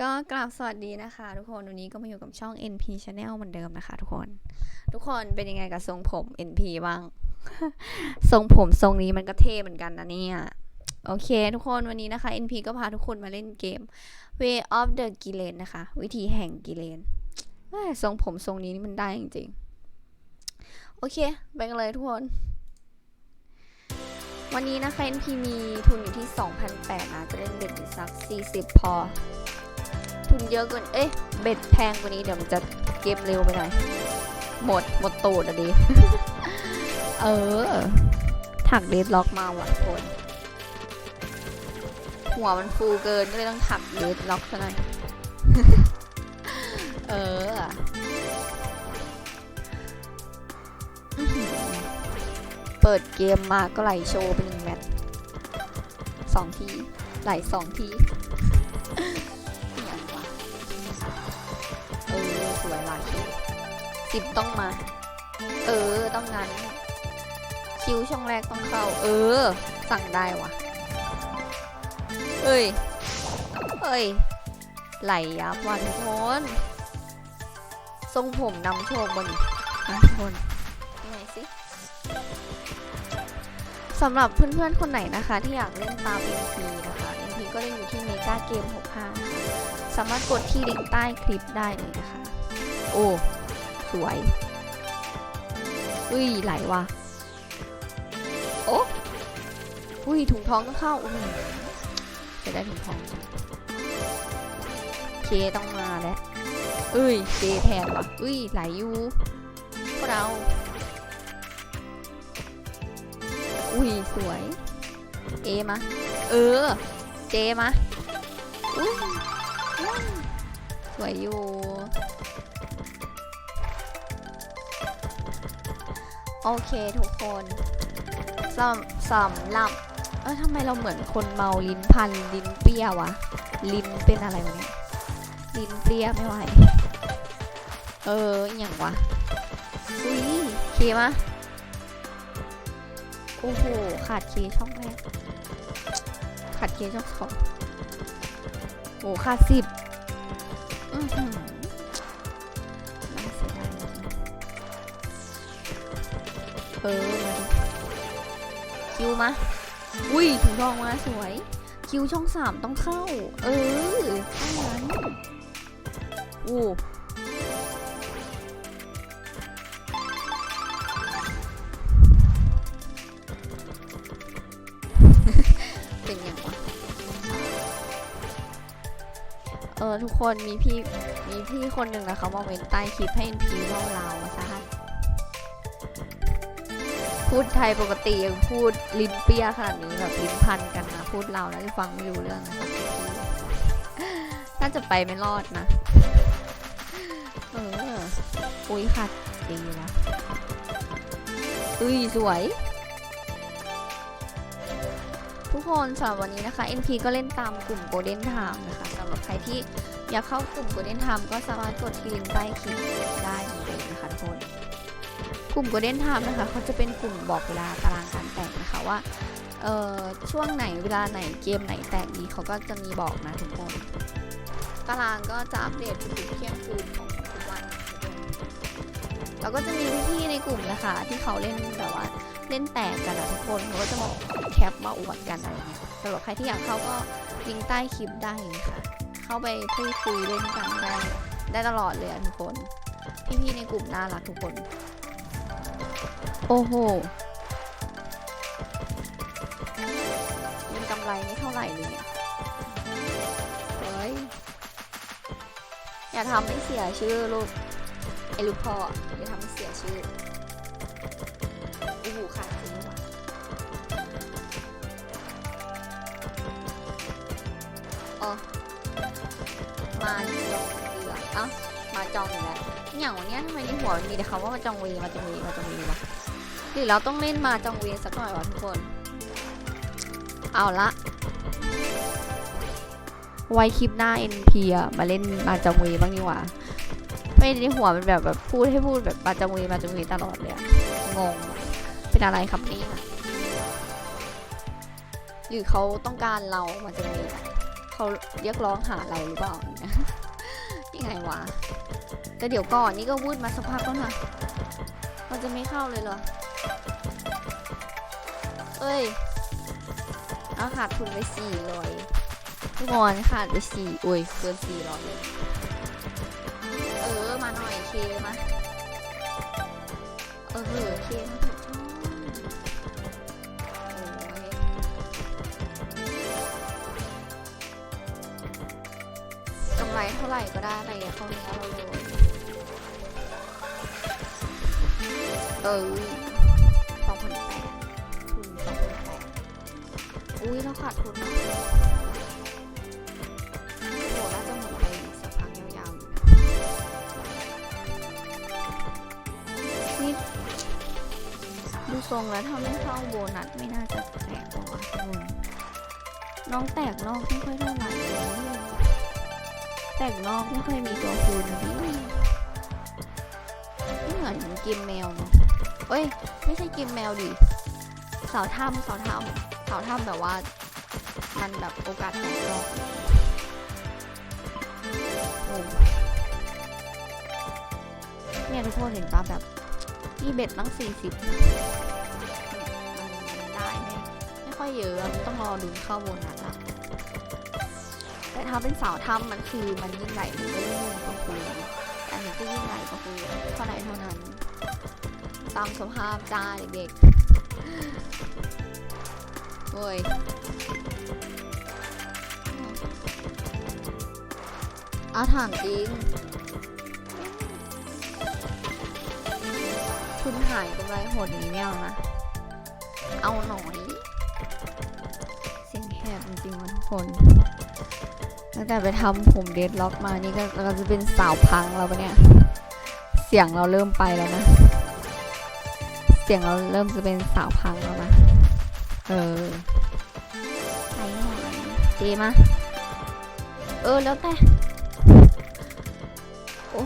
ก็กราบสวัสดีนะคะ ทุกคนวันนี้ก็มาอยู่กับช่อง NP Channel เหมือนเดิมนะคะ ทุกคน ทุกคนเป็นยังไงกับทรงผม NP บ้าง ทรงผมทรงนี้มันก็เท่เหมือนกันนะเนี่ย โอเค ทุกคนวันนี้นะคะ NP ก็พาทุกคนมาเล่นเกม Way of the g i l e n นะคะ วิธีแห่งกิเลนทรงผมทรงนี้นี่มันได้จริงๆ โอเค ไปกันเลยทุกคน วันนี้นะคะ NP มีทุนอยู่ที่ 2,800นะจะเล่นเบ็ดสัก 40 พอ นเยอะเกิน เอ๊ะ เบ็ดแพงกว่านี้เดี๋ยวมันจะเกมเร็วไปหน่อย หมด หมดตูดอะดิ เออ ถักเดดล็อกมาว่ะคนหัวมันฟูเกินก็เลยต้องถักเดดล็อกซะหน่อย เอออื้อหือเปิดเกมมาก็ไหลโชว์ไปหนึ่งแมตช์สองทีไหลสองที สิบต้องมา เออ ต้องงั้น คิวช่องแรกต้องเข้า เออ สั่งได้วะเอ้ย เอ้ย ไหลยับว่ะทุกคน ทรงผมนำโชคบนนะทุกคนยังไงสิสำหรับเพื่อนๆ คนไหนนะคะ ที่อยากเล่นตาม NP นะคะ NP ก็เล่นอยู่ที่เมกาเกม65สามารถกดที่ลิงก์ใต้คลิปได้เลยนะคะ โอ้ สวยอุ้ยไหลว่ะโอ้อุ้ยถุงทองก็เข้าอุ้ยจะได้ถุงทองเคต้องมาแล้วเอ้ยเจแทนว่ะอุ้ยไหลอยู่พวกเราอุ้ยสวยเอมาเออเจมาอุ้ยสวยอยู่ โอเคทุกคนสำสำหรับ เออทำไมเราเหมือนคนเมาลิ้นพันลิ้นเปรี้ยวะ ลิ้นเป็นอะไรวะเนี่ยลิ้นเปรี้ยไม่ไหว เอออย่างวะอุ้ยเคมะโอ้โห ขาดเคช่องแรกขาดเคช่องสองโอ้ขาดสิบอือ ออมาดิคิวมาอุ้ยถุงทองมาสวย คิวช่องสามต้องเข้า เออเท่านั้นโอ้เป็นยังวะเออ ทุกคนมีพี่ มีพี่คนหนึ่งนะเขามาเว้นใต้คลิปให้เอ็นพีเล่าลาวอะซะ พูดไทยปกติยังพูดลิ้นเปี้ยขนาดนี้แบบลิ้นพันกันนะพูดเราแล้วจะฟังไม่รู้เรื่องนะคะน่าจะไปไม่รอดนะ เออ อุ้ยขาดดีนะอุ้ยสวย ทุกคนสำหรับวันนี้นะคะ NP ก็เล่นตามกลุ่ม Golden Time นะคะสำหรับใครที่อยากเข้ากลุ่ม Golden Time ก็สามารถกดที่ลิงก์ใต้คลิปได้เหมือนเดิมนะคะทุกคน กลุ่ม Golden Time นะคะเขาจะเป็นกลุ่มบอกเวลาตารางการแตกนะคะว่าเอ่อช่วงไหนเวลาไหนเกมไหนแตกดีเขาก็จะมีบอกนะทุกคนตารางก็จะอัปเดตทุกเที่ยงคืนของทุกวันแล้วก็จะมีพี่ๆในกลุ่มนะคะที่เขาเล่นแบบว่าเล่นแตกกันอะทุกคนเขาก็จะมาแคปมาอวดกันอะไรเงี้ยสำหรับใครที่อยากเข้าก็ลิงก์ใต้คลิปได้เลยค่ะ เข้าไปพูดคุยเล่นกันได้ได้ตลอดเลยทุกคน พี่ๆในกลุ่มน่ารักทุกคน โอ้โหมันกำไรไม่เท่าไหร่เลยเนี่ยเฮ้ย อย่าทำให้เสียชื่อลูก ไอ้ลูกพ่อ อย่าทำให้เสียชื่อโอ้โหขาดจริงว่ะอ๋อ มาจองเรือเอ้ามาจองอีกแล้วอย่างวันเนี้ยทำไมในหัวมันมีแต่คำว่ามาจองเวมาจองเวมาจองเววะห รือเราต้องเล่นมาจองเวสักหน่อยวะทุกคน เอาละไว้คลิปหน้า NP อะมาเล่นมาจองเวบ้างดีกว่าไม่ในหัวมันแบบแบบพูดให้พูดแบบมาจองเวมาจองเวตลอดเลยงงเป็นอะไรครับนี่หรือเขาต้องการเรามาจองเวเขาเรียกร้องหาเราหรือเปล่ายังไงวะแต่เดี๋ยวก่อนนี่ก็วืดมาสักพักแล้วนะมันจะไม่เข้าเลยเหรอ เอ้ย เอาขาดทุนไปสี่ร้อยทุกคนขาดไปสี่อุ้ยเกินสี่ร้อยเออ มาหน่อยเคมาเออเคมาถูกช่องโอ้ยกำไรเท่าไหร่ก็ได้อะไรเข้านื้เราเลยเออ อุ้ยเราขาดทุนนะโหน่าจะหมดไปอีกสักพักยาวๆอยู่นะนี่ดูทรงแล้วถ้าไม่เข้าโบนัสไม่น่าจะแตกหรอกอะทุกคนน้องแตกนอกไม่ค่อยเท่าไหร่เลยแตกนอกไม่ค่อยมีตัวคูณนะพี่ไม่เหมือนเกมแมวเนาะเอ้ย ไม่ใช่เกมแมวดิเสาถ้ำเสาถ้ำ เสาถ้ำแบบว่า มันแบบโอกาสแตกรอบโอ้เนี่ยทุกคนเห็นปะแบบนี่เบ็ดตั้งสี่สิบมันได้ไม่ไม่ค่อยเยอะต้องรอลุ้นเข้าโบนัสอะแต่ถ้าเป็นเสาถ้ำมันคือมันยิ่งใหญ่มันก็ยิ่งก็คืออันนี้ก็ยิ่งใหญ่ก็คือเท่าไหร่เท่านั้น ตามสภาพจ้าเด็กๆ โอ้ยอาถามจริงทุนหายกำไรโหดอย่างนี้ไม่เอานะ เอาหน่อยเสียงแหบจริงๆวะทุกคนตั้งแต่ไปทำผมเดดล็อกมานี่ก็เราจะเป็นสาวพังแล้วปะเนี่ย เสียงเราเริ่มไปแล้วนะ เสียงเราเริ่มจะเป็นสาวพังแล้วนะ เออใส่หน่อยเจมา เออ แล้วแต่โอ้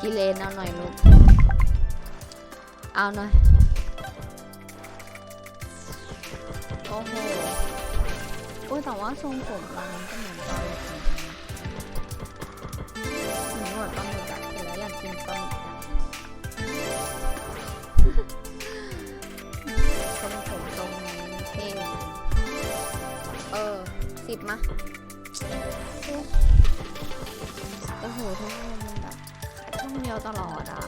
กิเลนเอาหน่อยลูกเอาหน่อย โอ้โหโอ้แต่ว่าทรงผมเรามันก็เหมือนปลาหมึกเหมือนหนวดปลาหมึกอะเห็นแล้วอยากกินปลาหมึก รงผมทรงนี้เท่เออสิบมาโอ้โหทุกคนมันแบบช่องเดียวตลอดอะ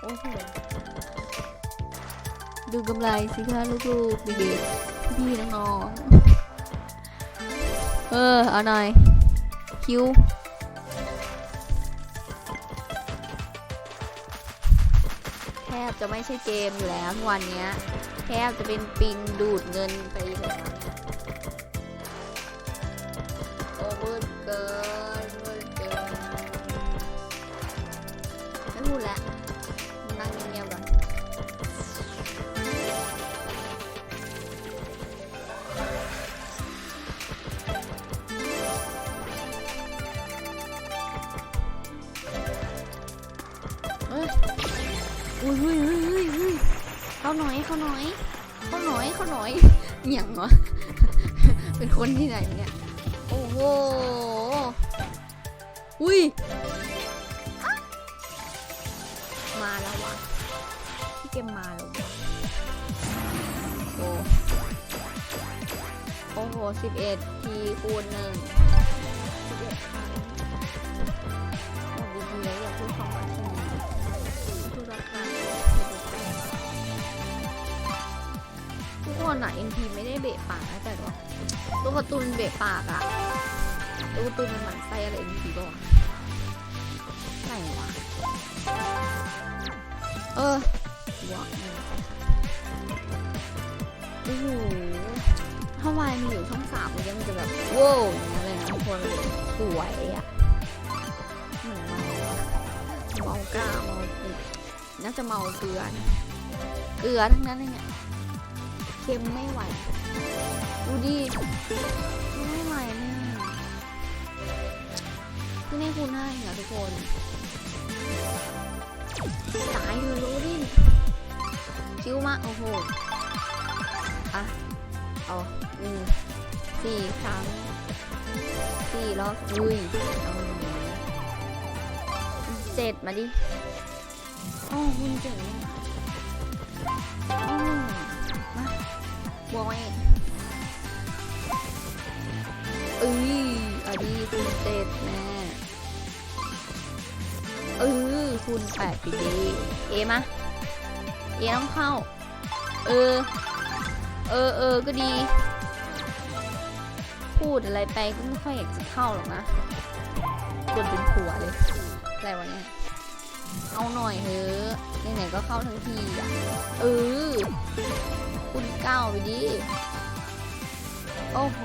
โอ้โหดูกำไรสิคะลูกๆเด็กๆพี่น้องเออ เอาหน่อย คิวแทบจะไม่ใช่เกมอยู่แล้ววันเนี้ย บจะเป็นปิงดูดเงินไปแล้วเนี่ยโอ้เวอร์เกิน หน่อยเขาหน่อยเขาหน่อยเขาหน่อยอหย่างวะเป็นคนที่ไหนเนี่ย โอ้โห อุ้ย มาแล้ววะพี่เกมมาแล้ววะโอ้โอ้โหสิบเอ็ดทีคูณหนึ่งสิบเอ็ดครั้งบอกดีๆแล้วอย่าพูดคำว่าทีคือราคา กคนอะ NP ไม่ได้เบะปากนะแต่ว่าตัวการ์ตูนเบะปากอะตัวการ์ตูนมันหมันไส้อะไร NP ป่าวะไหนวะเออวะโอ้โหถ้าวายมีอยู่ช่องสามมันยังมันจะแบบว้าวอย่างเงี้ยเลยนะทุกคนสวยอะเหมือนเมาเมากล้าเมาติดน่าจะเมาเกลือเกลือทั้งนั้นเลยเนี่ย เค็มไม่ไหวดูดิไม่ไหวเลยที่นี่คูณห้าเหรอทุกคนตายอยู่รู้ดิคิวมาโอ้โหอะเอาเอาอืมสี่ครั้งสี่รอบอุ้ยเอาหนึ่งเจ็ดมาดิโอ้คุณเจ๋งอืมมา บวกมาอีกเอ้ยอดีคุณเจ็ดแม่เออคุณแปดไปดีเอมาเอต้องเข้า เออ เออเออก็ดี พูดอะไรไปก็ไม่ค่อยอยากจะเข้าหรอกนะควรเป็นผัวเลย อะไรวะเนี่ย เอาหน่อยเถอะไหนๆก็เข้าทั้งทีอะ เออ คุณเก้าไปดิโอ้โห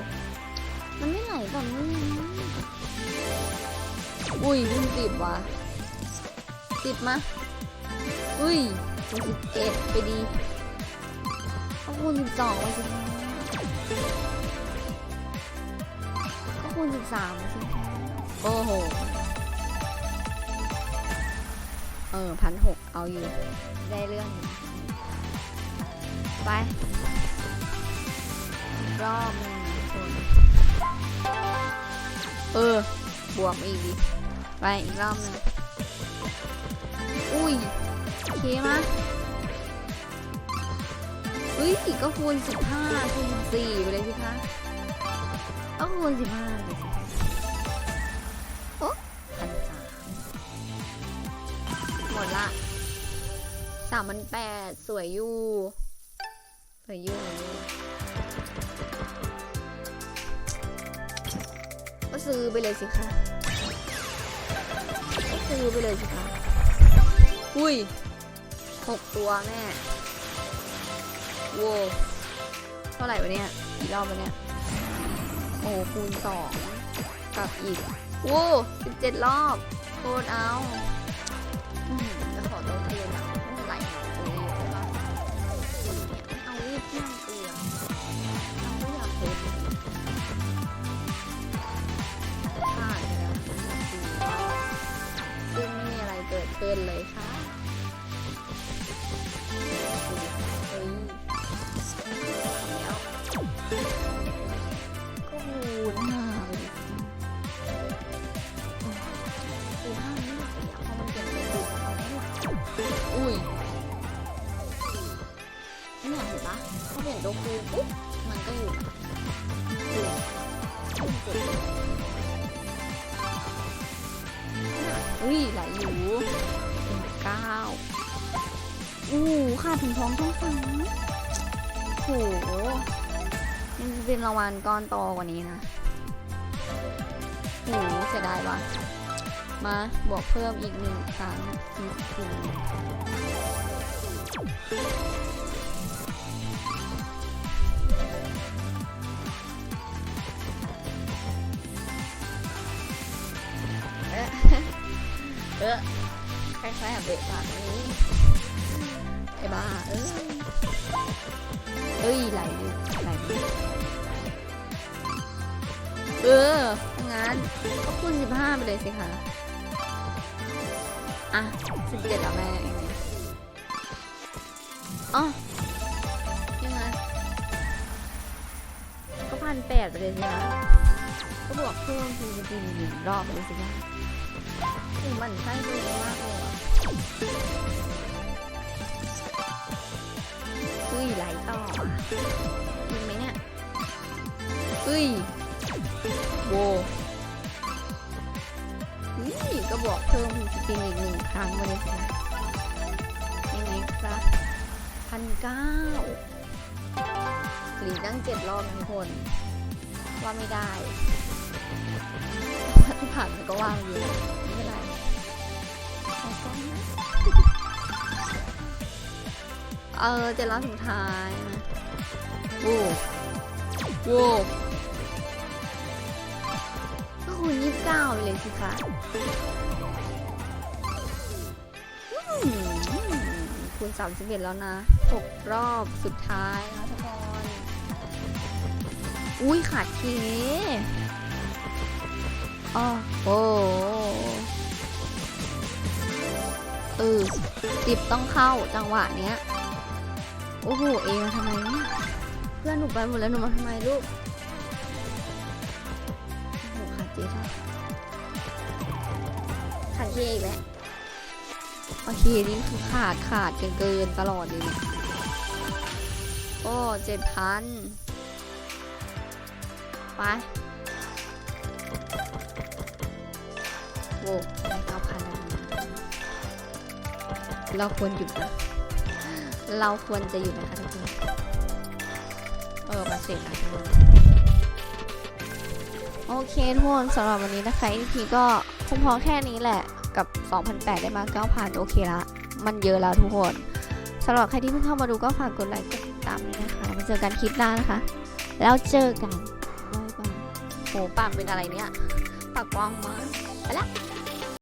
มันไม่ไหลก่อนมึงอุ้ยคุณสิบวะสิบมาอุ้ยคุณสิบเอ็ดไปดีก็คูณสิบสองมาสิก็คูณสิบสามมาสิโอ้โหเออพันหกเอาอยู่ ได้เรื่อง ไปอีกรอบหนึงทุกคนเออบวกอีกดิไปอีกรอบหนึงอุ้ยโอเคมาอุ้ยก็คูณสิบห้าคูณสี่ไปเลยสิคะก็คูณสิบห้าไปสิโอ้พันสามหมดละสามพันแปดสวยอยู่ อยู่สวยอยู่ก็ซื้อไปเลยสิคะก็ซื้อไปเลยสิคะอุ้ยหกตัวแม่โว้เท่าไหร่วะเนี่ยกี่รอบวะเนี่ยโอ้คูณสองกับอีกโว้สิบเจ็ดรอบโคตรเอา เลยค่ะ อู้ขาถึงท้องท้องฟ้าโหยังจะเป็นรางวัลก้อนโตกว่านี้นะโหเสียดายว่ะ มาบวกเพิ่มอีกหนึ่งครั้งทีทีเอ๊ะเอ๊ะคล้ายๆกับเบะปากนี้ ไอ้บ้าเอ้ยเอ้ยไหลไหลเออ งั้นก็คูณสิบห้าไปเลยสิคะ อะสิบเจ็ดแล้วแม่เองเนี่ยอ๋อยังไงก็พันแปดไปเลยสิคะก็บวกเพิ่มคือจะกินหนึ่รอบไปเลยสิคะมันใช่ตัวเองมากเลย ต่ออะจริงไหมเนี่ยเฮ้ยโวนี่ก็บอกเพิ่มสปินอีกหนึ่งครั้งมาเลยสินะยังไงครับพันเก้าหลีตั้งเจ็ดรอบนะทุกคน ว่าไม่ได้ว่าที่ผ่านมันก็ว่างอยู่แหละไม่เป็นไรขอก้อนนะเออเจ็ดรอบสุดท้ายนะ โว้โว้ก็คูณยี่สิบเก้าเลยสิคะคูณสามสิบเอ็ดแล้วนะหกรอบสุดท้ายนะทุกคนอุ้ยขาดเคอ๋อโอ้เออสิบต้องเข้าจังหวะเนี้ย โอ้โห เอมทำไมเนี่ย เพื่อนหนูไปหมดแล้วหนูมาทำไมลูกโหขาดเจ๊ท่าขาดเจ๊อีกแล้วโอเคนี่คือขาดขาดเกินเกินตลอดเลยโอ้เจ็ดพันไปโว้ได้เก้าพันแล้วเราควรหยุดนะ เราควรจะหยุดนะคะทุกคน เออมาเสร็จแล้วโอเคทุกคนสำหรับวันนี้นะคะ EP ก็คงพอแค่นี้แหละกับ 2,800 ได้มา 9,000 โอเคละ มันเยอะแล้วทุกคนสำหรับใครที่เพิ่งเข้ามาดูก็ฝากกดไลค์กดติดตามด้วยนะคะมาเจอกันคลิปหน้านะคะ แล้วเจอกันบายบายโหปากเป็นอะไรเนี่ยปากกว้างมาก